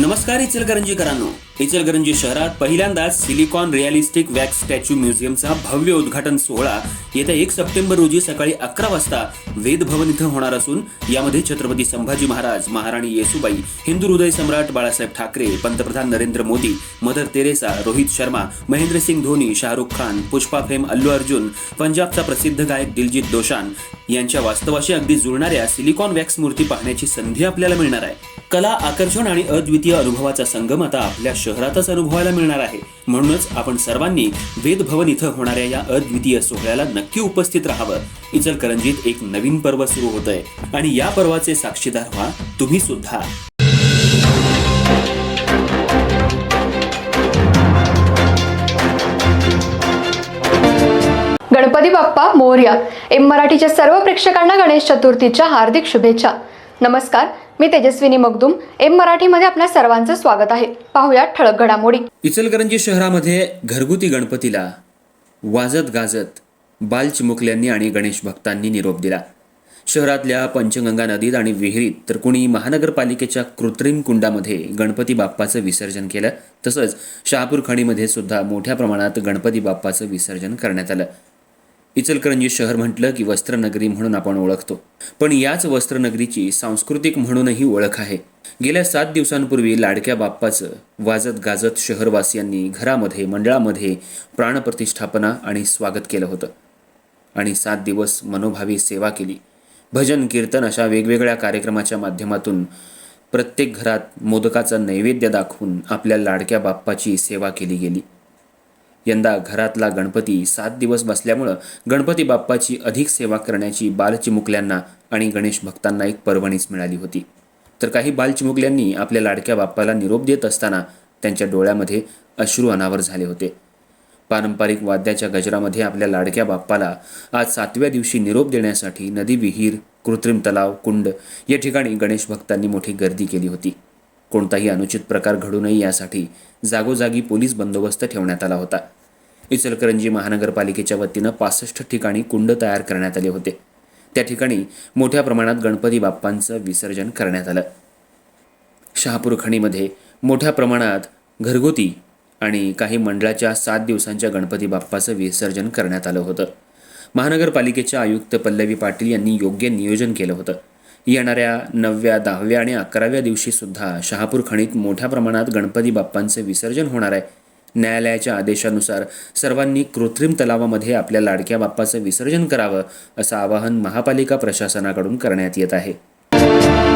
नमस्कार इचलकरंजीकरांनो. इचलकरंजी शहरात पहिल्यांदाच सिलिकॉन रिअलिस्टिक वॅक्स स्टॅच्यू म्युझियमचा भव्य उद्घाटन सोहळा येत्या एक सप्टेंबर रोजी सकाळी अकरा वाजता वेदभवन इथं होणार असून यामध्ये छत्रपती संभाजी महाराज महाराणी येसुबाई हिंदू हृदय सम्राट बाळासाहेब ठाकरे पंतप्रधान Narendra Modi mother Teresa Rohit Sharma Mahendra Singh Dhoni Shahrukh Khan Pushpa fame Allu Arjun पंजाबचा प्रसिद्ध गायक दिलजित दोशान यांच्या वास्तवाशी अगदी जुळणाऱ्या सिलिकॉन वॅक्स मूर्ती पाहण्याची संधी आपल्याला मिळणार आहे. कला आकर्षण आणि अद्वितीय अनुभवाचा संगम आता आपल्या शहरातच अनुभवायला मिळणार आहे. म्हणूनच आपण सर्वांनी वेदभवन इथं होणाऱ्या या अद्वितीय सोहळ्याला नक्की उपस्थित राहावं. इचलकरंजीत एक नवीन पर्व सुरू होत आहे आणि या पर्वाचे साक्षीदार व्हा तुम्ही सुद्धा. गणपती बाप्पा मोर्या. एम मराठीच्या सर्व प्रेक्षकांना गणेश चतुर्थीच्या हार्दिक शुभेच्छा. नमस्कार. मी तेजस्विनी मगदुम. एम मराठीमध्ये आपल्या सर्वांचं स्वागत आहे. पाहूया ठळक घडामोडी. इचलकरंजी शहरामध्ये घरगुती गणपतीला वाजत गाजत बालचिमुकल्यांनी आणि गणेश भक्तांनी निरोप दिला. शहरातल्या पंचगंगा नदीत आणि विहिरीत तर कुणी महानगरपालिकेच्या कृत्रिम कुंडामध्ये गणपती बाप्पाचं विसर्जन केलं तसंच शहापूर खणीमध्ये सुद्धा मोठ्या प्रमाणात गणपती बाप्पाचं विसर्जन करण्यात आलं. इचलकरंजी शहर म्हटलं की वस्त्रनगरी म्हणून आपण ओळखतो. पण याच वस्त्रनगरीची सांस्कृतिक म्हणूनही ओळख आहे. गेल्या सात दिवसांपूर्वी लाडक्या बाप्पाचं वाजत गाजत शहरवासियांनी घरामध्ये मंडळामध्ये प्राणप्रतिष्ठापना आणि स्वागत केलं होतं. आणि सात दिवस मनोभावी सेवा केली. भजन कीर्तन अशा वेगवेगळ्या कार्यक्रमाच्या माध्यमातून प्रत्येक घरात मोदकाचा नैवेद्य दाखवून आपल्या लाडक्या बाप्पाची सेवा केली गेली. यंदा घरातला गणपती सात दिवस बसल्यामुळं गणपती बाप्पाची अधिक सेवा करण्याची बालचिमुकल्यांना आणि गणेश भक्तांना एक पर्वणीच मिळाली होती. तर काही बालचिमुकल्यांनी आपल्या लाडक्या बाप्पाला निरोप देत असताना त्यांच्या डोळ्यामध्ये अश्रू अनावर झाले होते. पारंपरिक वाद्याच्या गजरामध्ये आपल्या लाडक्या बाप्पाला आज सातव्या दिवशी निरोप देण्यासाठी नदी विहीर कृत्रिम तलाव कुंड या ठिकाणी गणेश भक्तांनी मोठी गर्दी केली होती. कोणताही अनुचित प्रकार घडू नये यासाठी जागोजागी पोलीस बंदोबस्त ठेवण्यात आला होता. इचलकरंजी महानगरपालिकेच्या वतीनं पासष्ट ठिकाणी कुंड तयार करण्यात आले होते. त्या ठिकाणी मोठ्या प्रमाणात गणपती बाप्पांचं विसर्जन करण्यात आलं. शहापूर खणीमध्ये मोठ्या प्रमाणात घरगुती आणि काही मंडळाच्या सात दिवसांच्या गणपती बाप्पाचं विसर्जन करण्यात आलं होतं. महानगरपालिकेच्या आयुक्त पल्लवी पाटील यांनी योग्य नियोजन केलं होतं. येणाऱ्या नवव्या दहाव्या आणि अकराव्या दिवशीसुद्धा शहापूर खणीत मोठ्या प्रमाणात गणपती बाप्पांचं विसर्जन होणार आहे. न्यायालयाच्या आदेशानुसार सर्वांनी कृत्रिम तलावामध्ये आपल्या लाडक्या बाप्पाचं विसर्जन करावं असं आवाहन महापालिका प्रशासनाकडून करण्यात येत आहे.